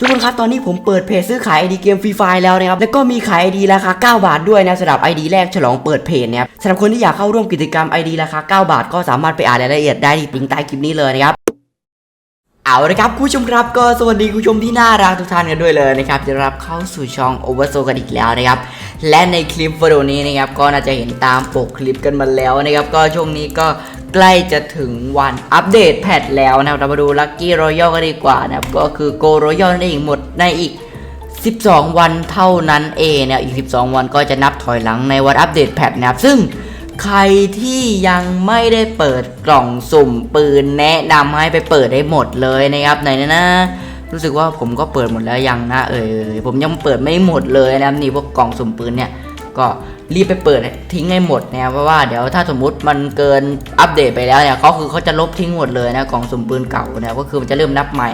ทุกคนครับ ตอนนี้ผมเปิดเพจซื้อขายไอดีเกมฟรีไฟแล้วนะครับ แล้วก็มีขายไอดีราคา 9 บาทด้วยนะสำหรับไอดีแรกฉลองเปิดเพจนะครับสำหรับคนที่อยากเข้าร่วมกิจกรรมไอดีราคา 9 บาท ก็สามารถไปอ่านรายละเอียดได้ที่ลิงก์ใต้คลิปนี้เลยนะครับเอาละครับคุณผู้ชมครับก็สวัสดีคุณผู้ชมที่น่ารักทุกท่านกันด้วยเลยนะครับจะรับเข้าสู่ช่อง Over s o กันอีกแล้วนะครับและในคลิปวิดีโอนี้นะครับก็น่าจะเห็นตามปกคลิปกันมาแล้วนะครับก็ช่วงนี้ก็ ใกล้จะถึงวันอัปเดตแพทแล้วนะครับเรามาดูลัคกี้รอยัลกันดีกว่านะครับก็คือโกรอยัลนั่นเองหมดในอีก 12 วันเท่านั้นเองเนี่ยอีก 12 วันก็จะนับถอยหลังในวันอัปเดตแพทนะครับซึ่งใครที่ยังไม่ได้เปิดกล่องสุ่มปืนแนะนำให้ไปเปิดได้หมดเลยนะครับไหนนะนะรู้สึกว่าผมก็เปิดหมดแล้วยังนะเออผมยังเปิดไม่หมดเลยนะครับนี่พวกกล่องสุ่มปืนเนี่ย ก็รีบไปเปิดทิ้งให้หมดนะเพราะว่าเดี๋ยวถ้าสมมุติมันเกินอัปเดตไปแล้วเนี่ยเขาคือเขาจะลบทิ้งหมดเลยนะกล่องสุ่มปืนเก่าเนี่ยก็คือมันจะเริ่มนับใหม่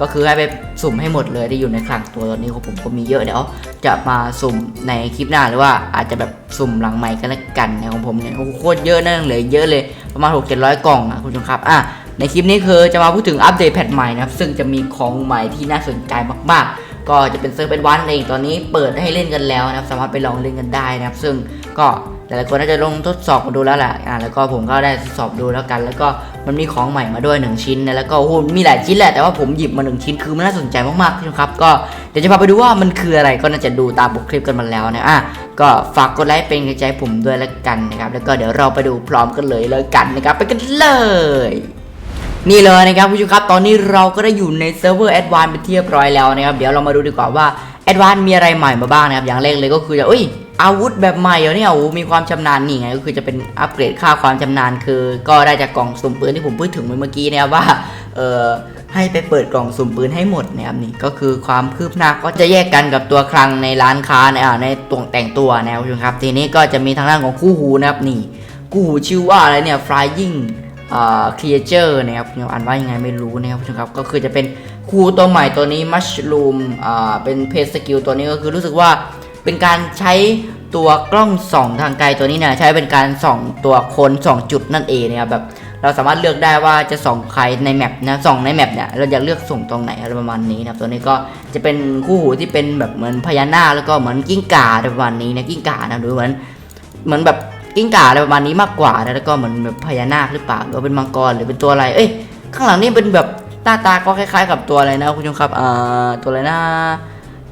ก็คือให้ไปสุ่มให้หมดเลยที่อยู่ในคลังตัวตอนนี้ของผมก็มีเยอะเดี๋ยวจะมาสุ่มในคลิปหน้าหรือว่าอาจจะแบบสุ่มหลังใหม่กันละกันนะของผมเนี่ยโคตรเยอะนะยังเลือเยอะเลยประมาณ6 7 0 0กล่องนะคุณผู้ชมครับอะในคลิปนี้คือจะมาพูดถึงอัปเดตแพทใหม่นะครับซึ่งจะมีของใหม่ที่น่าสนใจมากๆ ก็จะเป็นเซิร์ฟเป็นวันเองตอนนี้เปิดให้เล่นกันแล้วนะครับสามารถไปลองเล่นกันได้นะครับ ซึ่งก็หลายๆคนน่าจะลงทดสอบมาดูแล้วแหละอ่าแล้วก็ผมก็ได้ทดสอบดูแล้วกัน แล้วก็มันมีของใหม่มาด้วยหนึ่งชิ้นนะแล้วก็โอ้โหมีหลายชิ้นแหละแต่ว่าผมหยิบมาหนึ่งชิ้นคือมันน่าสนใจมากๆนะครับก็เดี๋ยวจะพาไปดูว่ามันคืออะไรก็น่าจะดูตามปกคลิปกันมาแล้วนะอะก็ฝากกดไลค์เป็นกำลังใจผมด้วยแล้วกันนะครับแล้วก็เดี๋ยวเราไปดูพร้อมกันเลยเลยกันนะครับไปกันเลย นี่เลยนะครับคุณผู้ชมครับตอนนี้เราก็ได้อยู่ในเซิร์ฟเวอร์แอดวานเป็นที่เรียบร้อยแล้วนะครับเดี๋ยวเรามาดูดีกว่าว่าแอดวานมีอะไรใหม่มาบ้างนะครับอย่างแรกเลยก็คือจะเอ้ยอาวุธแบบใหม่เหรอเนี่ยโอ้มีความชำนาญนี่ไงก็คือจะเป็นอัปเกรดค่าความชำนาญคือ ก็ได้จากกล่องสุ่มปืนที่ผมพูดถึงเมื่อกี้นะครับว่าเออให้ไปเปิดกล่องสุ่มปืนให้หมดนะครับนี่ก็คือความคืบหน้าก็จะแยกกันกับตัวคลังในร้านค้าในอ่าในตัวแต่งตัวนะครับคุณครับทีนี้ก็จะมีทางด้านของคู่หูนะครับนี่คู่หูชื่อว่าอะไรเนี่ย flying อ่า creature นะครับผมอ่านว่ายังไงไม่รู้นะครับผู้ชมครับก็คือจะเป็นคู่ตัวใหม่ตัวนี้ mushroom อ่าเป็นเพจสกิลตัวนี้ก็คือรู้สึกว่าเป็นการใช้ตัวกล้องส่องทางไกลตัวนี้เนี่ยใช้เป็นการส่องตัวคนส่องจุดนั่นเองนะครับแบบเราสามารถเลือกได้ว่าจะส่องใครในแมปนะส่องในแมปเนี่ยเราอยากเลือกส่งตรงไหนอะไรประมาณนี้นะครับตัวนี้ก็จะเป็นคู่หูที่เป็นแบบเหมือนพญานาคแล้วก็เหมือนกิ้งก่าประมาณนี้นะกิ้งก่านะดูเหมือนเหมือนแบบ กิ้งก่าอะไรประมาณนี้มากกว่านะแล้วก็เหมือนแบบพญานาคหรือเปล่าหรือว่าเป็นมังกรหรือเป็นตัวอะไร เอ้ยข้างหลังนี่เป็นแบบหน้าตาก็คล้าย ๆ กับตัวอะไรนะคุณผู้ชมครับอ่าตัวอะไรนะ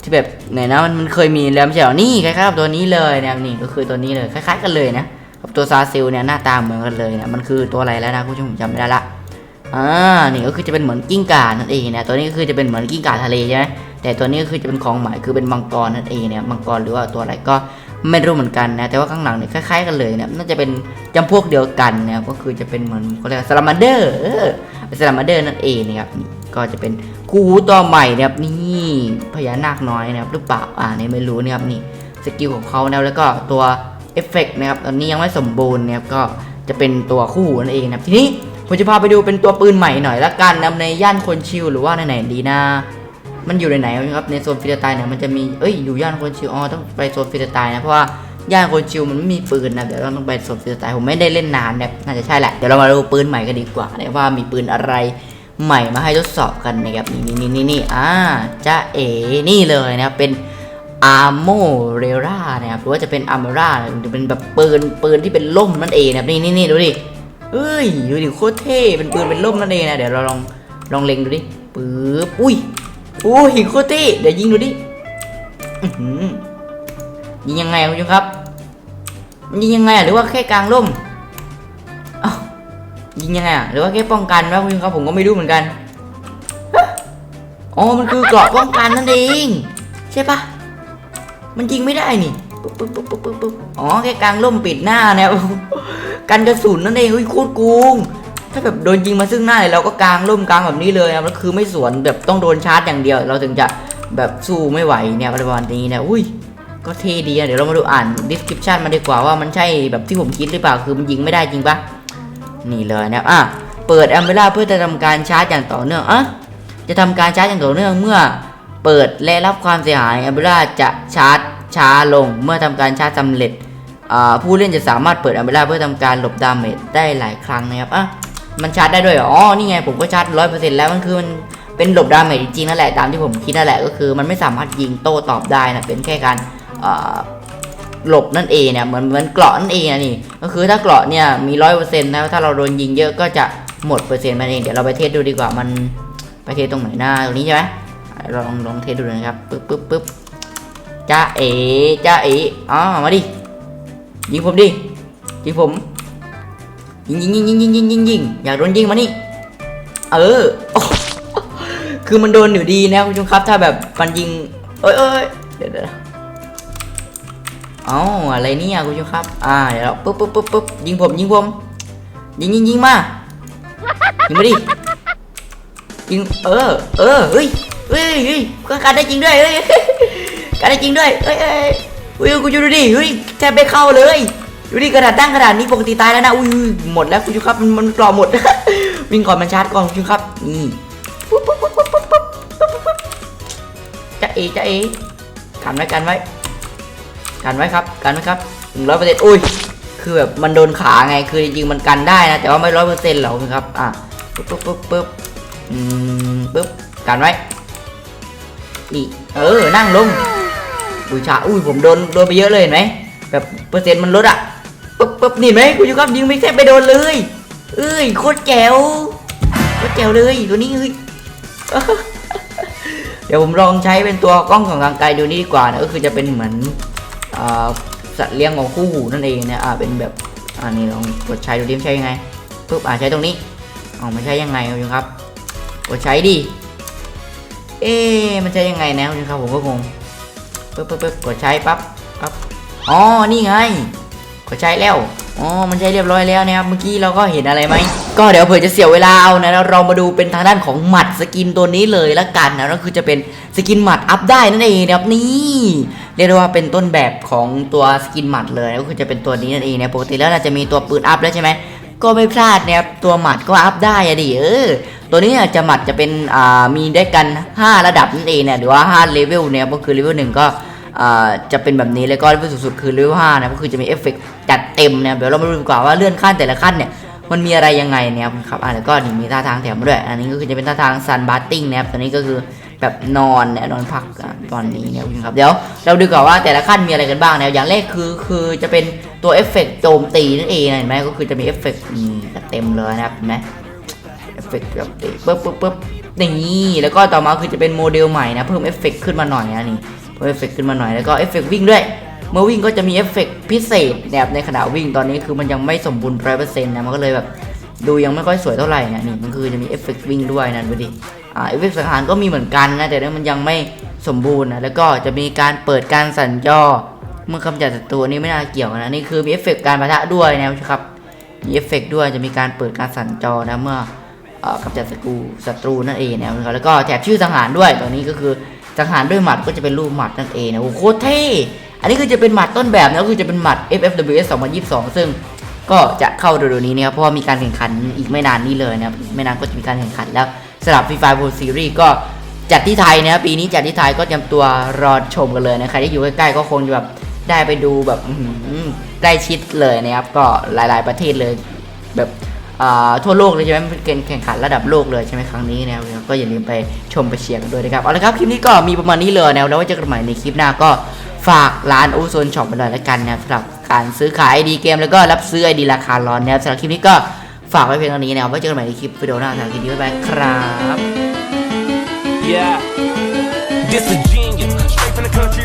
ที่แบบไหนนะมันมันเคยมีแล้วไม่ใช่หรอนี่คล้ายๆกับตัวนี้เลยนะนี่ก็คือตัวนี้เลยคล้าย ๆ กันเลยนะกับตัวซาซิลเนี่ยหน้าตาเหมือนกันเลยนะมันคือตัวอะไรแล้วนะคุณผู้ชมผมจำไม่ได้ละอ่านี่ก็คือจะเป็นเหมือนกิ้งก่านั่นเองนะตัวนี้ก็คือจะเป็นเหมือนกิ้งก่าทะเลใช่ไหมแต่ตัวนี้ก็คือจะเป็นของใหม่คือเป็นมังกรนั่นเองเนี่ยมังกรหรือว่าตัวอะไรก็ ไม่รู้เหมือนกันนะ แต่ว่าข้างหลังเนี่ยคล้ายๆกันเลยเนี่ยน่าจะเป็นจำพวกเดียวกันนะก็คือจะเป็นเหมือนเขาเรียกสลามาเดอร์เป็นสลามาเดอร์นั่นเองนะครับนี่ก็จะเป็นคู่ตัวใหม่นะครับนี่พญานาคน้อยนะครับหรือเปล่าอ่านี่ไม่รู้นะครับนี่สกิลของเขานะแล้วก็ตัวเอฟเฟกต์นะครับตอนนี้ยังไม่สมบูรณ์นะครับก็จะเป็นตัวคู่นั่นเองนะครับทีนี้ผมจะพาไปดูเป็นตัวปืนใหม่หน่อยละกันนะในย่านคนชิลหรือว่าในไหนดีนะ มันอยู่ในไหนครับในโซนฟิลิปปินส์เนี่ยมันจะมีเอ้ยอยู่ย่านคนชิวอ๋อต้องไปโซนฟิลิปปินส์นะเพราะว่าย่านคนชิวมันไม่มีปืนนะเดี๋ยวเราต้องไปโซนฟิลิปปินส์ผมไม่ได้เล่นนานเนี่ยน่าจะใช่แหละเดี๋ยวเรามาดูปืนใหม่กันดีกว่านะว่ามีปืนอะไรใหม่มาให้ทดสอบกันนะครับนี่นี่นี่นี่อ่าจะเอ๋นี่เลยนะครับเป็นอาร์โมเรรานะครับหรือว่าจะเป็นอาร์มราจะเป็นแบบปืนปืนที่เป็นล่มนั่นเองนะครับนี่นี่นี่ดูดิเอ้ยดูดิโคตรเท่เป็นปืนเป็นล่มนั่นเองนะเดี๋ยวเราลองลองเล็งดูดิปึ๊บอุ้ย โอ้หินโคตรเต้เดี๋ยวยิงดูดิยิงยังไงคุณผู้ชมครับมันยิงยังไงหรือว่าแค่กลางร่มอ้ายิงยังไงอะหรือว่าแค่ป้องกันวะคุณผู้ชมครับผมก็ไม่รู้เหมือนกันอ๋อมันคือเกราะป้องกันนั่นเองใช่ปะมันยิงไม่ได้นี่ปึ๊บปึ๊บปึ๊บปึ๊บปึ๊บอ๋อแค่กลางร่มปิดหน้าเนี่ยกันกระสุนนั่นเองเฮ้ยโคตรโกง ถ้าแบบโดนยิงมาซึ่งหน้าเนี่ยเราก็กางร่มกางแบบนี้เลยนะแล้วคือไม่สวนแบบต้องโดนชาร์จอย่างเดียว เราถึงจะแบบสู้ไม่ไหวเนี่ยประมาณนี้เนี่ยอุ้ยก็เท่ดีอะเดี๋ยวเรามาดูอ่าน description มาดีกว่าว่ามันใช่แบบที่ผมคิดหรือเปล่าคือมันยิงไม่ได้จริงปะนี่เลยนะครับอะเปิดแอมเบล่าเพื่อจะทำการชาร์จอย่างต่อเนื่องอะจะทำการชาร์จอย่างต่อเนื่องเมื่อ เปิดและรับความเสียหายแอมเบล่าจะชาร์จช้าลงเมื่อทำการชาร์จสำเร็จอ่าผู้เล่นจะสามารถเปิดแอมเบล่าเพื่อทำการหลบดาเมจได้หลายครั้งนะครับอะ มันชาร์จได้ด้วยอ๋อนี่ไงผมก็ชาร์จร้อยเปอร์เซ็นต์แล้วมันคือมันเป็นหลบดาเมจจริงๆนั่นแหละตามที่ผมคิดนั่นแหละก็คือ มันไม่สามารถยิงโต้ตอบได้นะเป็นแค่การหลบนั่นเองเนี่ยเหมือนเหมือนเกราะนั่นเองนะนี่ก็คือถ้าเกราะเนี่ยมีร้อยเปอร์เซ็นต์นะถ้าเราโดนยิงเยอะก็จะหมดเปอร์เซ็นต์มันเองเดี๋ยวเราไปเทสดูดีกว่ามันไปเทสตรงไหนหน้าตรงนี้ใช่ไหมลองลองเทสดูนะครับปึ๊บปึ๊บปึ๊บจ้าเอ๋จ้าเอ๋อ๋อมาดิยิงผมดิยิงผม ยิงยิงยิงยิงยิงยิงยิงยิงอยากโดนยิงมานี่เออคือมันโดนอยู่ดีนะคุณผู้ชมครับ ถ้าแบบมันยิงเอ้ยเอ้ยเดี๋ยวเดี๋ยวเอ้าอะไรเนี่ยคุณผู้ชมครับ อ่าเดี๋ยวปุ๊บปุ๊บปุ๊บปุ๊บยิงผมยิงผมยิงยิงยิงมายิงมาดิยิงเออเออเฮ้ยเฮ้ยเฮ้ยการได้จริงด้วยเฮ้ยการได้จริงด้วยเฮ้ยเฮ้ยเฮ้ยกูดูดิเฮ้ยแทบไม่เข้าเลย ดูดิกระดาษตั้งกระดาษนี้ปกติตายแล้วนะอุ้ยหมดแล้วคุณผู้ชมครับมันมันกรอบหมด วิ่งก่อนมันชาร์จก่อนคุณผู้ชมครับนี่จะเอจะเอกันไว้กันไว้กันไว้ครับกันไว้ครับหนึ่งร้อยเปอร์เซ็นต์อุ้ยคือแบบมันโดนขาไงคือจริงๆมันกันได้นะแต่ว่าไม่ร้อยเปอร์เซ็นต์หรอกครับอะปึ๊บปึ๊บปึ๊บปึ๊บอืมปึ๊บกันไว้นี่เออนั่งลงอุ้ยชาอุ้ยผมโดนโดนไปเยอะเลยเห็นไหมแบบเปอร์เซ็นต์มันลดอะ ปึ๊บนี่ไหมคุณยูครับยิงไม่แทบไปโดนเลย เอ้ยโคตรแจ๋วโคตรแจ๋วเลยตัวนี้เฮ้ยเดี๋ยวผมลองใช้เป็นตัวกล้องของทางไกลดูนี่ดีกว่านะก็คือจะเป็นเหมือนอสัตว์เลี้ยงของคู่หูนั่นเองนะอ่าเป็นแบบอ่านี่ลองกดใช้ดูดิมใช้ยังไงปุ๊บอ่าใช้ตรงนี้อ๋อมันใช้ยังไงคุณครับกดใช้ดิเอ๊มันใช้ยังไงนะคุณครับผมก็งงปุ๊บปุ๊บปุ๊บกดใช้ปั๊บปั๊บอ๋อนี่ไง ใช้แล้วอ๋อมันใช้เรียบร้อยแล้วนะครับเมื่อกี้เราก็เห็นอะไรไหมก็เดี๋ยวเผื่อจะเสียเวลาเอานะเรามาดูเป็นทางด้านของหมัดสกินตัวนี้เลยละกันนะก็คือจะเป็นสกินหมัดอัพได้นั่นเองนะครับนี่เรียกได้ว่าเป็นต้นแบบของตัวสกินหมัดเลยก็คือจะเป็นตัวนี้นั่นเองนะปกติแล้วเราจะมีตัวปืนอัพแล้วใช่ไหมก็ไม่พลาดนะครับตัวหมัดก็อัพได้อะดิเออตัวนี้จะหมัดจะเป็นอ่ามีได้กัน 5 ระดับนั่นเองเนี่ยหรือว่า5เลเวลเนี่ยก็คือเลเวลหนึ่งก็ จะเป็นแบบนี้แล้วก็เลเวลสุดๆคือเลเวลห้านะก็คือจะมีเอฟเฟกต์จัดเต็มนะเดี๋ยวเรามาดูดีกว่าว่าเลื่อนขั้นแต่ละขั้นเนี่ยมันมีอะไรยังไงเนี่ยครับอ่าแล้วก็นี่มีท่าทางแถมมาด้วย อันนี้ก็คือจะเป็นท่าทางซันบาร์ติ้งนะครับตัวนี้ก็คือแบบนอนเนี่ยนอนพักตอนนี้เนี่ยครับเดี๋ยวเราดูก่อนว่าแต่ละขั้นมีอะไรกันบ้างนะอย่างแรกคือคือจะเป็นตัวเอฟเฟกต์โจมตีนั่นเองเห็นไหมก็คือจะมีเอฟเฟกต์เต็มเลยนะครับเห็นไหมเอฟเฟกต์แบบปึ๊บปึ๊บปึ๊บนี่แล้วก็ต่อมาคือจะเป็นโมเดลใหม่นะเพิ่มเอฟเฟกต์ขึ้นมาหน่อยนะนี่ เพิ่มเอฟเฟกต์ขึ้นมาหน่อยแล้วก็เอฟเฟกต์วิ่งด้วย เมื่อวิ่งก็จะมีเอฟเฟกต์พิเศษแบบในขณะวิ่งตอนนี้คือมันยังไม่สมบูรณ์ร้อยเปอร์เซ็นต์นะมันก็เลยแบบดูยังไม่ค่อยสวยเท่าไหร่นะนี่มันคือจะมีเอฟเฟกต์วิ่งด้วยนะดูดิอ่าเอฟเฟกต์สังหารก็มีเหมือนกันนะแต่เนี่ยมันยังไม่สมบูรณ์นะแล้วก็จะมีการเปิดการสั่นย่อเมื่อกำจัดศัตรูอันนี้ไม่น่าเกี่ยวนะนี่คือมีเอฟเฟกต์การปะทะด้วยนะครับมีเอฟเฟกต์ด้วยจะมีการเปิดการสั่นจอนะเมื่อกำจัดศัตรูศัตรูนั่นเองนะครับแล้วก็แถบชื่อสังหารด้วยตัวนี้ก็คือ สังหารด้วยหมัดก็จะเป็นรูปหมัดนั่นเองนะโอ้โหโคตรเท่อันนี้คือจะเป็นหมัดต้นแบบนะก็คือจะเป็นหมัด FFWS 2022 ซึ่งก็จะเข้าเร็วๆนี้นะครับเพราะว่ามีการแข่งขันอีกไม่นานนี้เลยนะครับอีกไม่นานก็จะมีการแข่งขันแล้วสำหรับ FIFA World Series ก็จัดที่ไทยนะครับปีนี้จัดที่ไทยก็เตรียมตัวรอชมกันเลยนะใครที่อยู่ใกล้ๆก็คงจะแบบได้ไปดูแบบใกล้ชิดเลยนะครับก็หลายๆประเทศเลย แบบ ทั่วโลกเลยใช่ไหมเป็นเกมแข่งขันระดับโลกเลยใช่ไหมครั้งนี้นะก็อย่าลืมไปชมไปเชียร์กันด้วยนะครับเอาละครับคลิปนี้ก็มีประมาณนี้เลยนะแล้วไว้เจอกันใหม่ในคลิปหน้าก็ฝากร้านโอโซนช็อปไปเลยแล้วกันนะสำหรับการซื้อขายไอดีเกมแล้วก็รับซื้อไอดีราคาร้อนนะครับสำหรับคลิปนี้ก็ฝากไว้เพียงเท่านี้นะไว้เจอกันใหม่ในคลิปวิดีโอหน้าสำหรับคลิปนี้บ๊ายบายครับ Yeah. This a genius. Straight from the country,